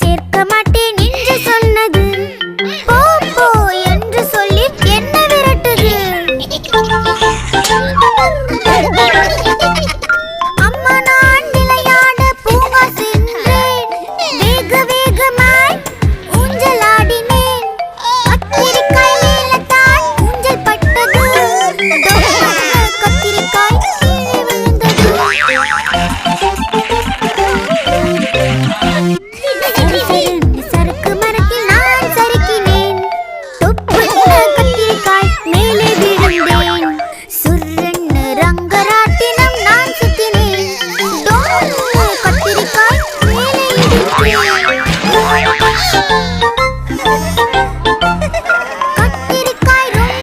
சேர்க்க மாட்டேன்.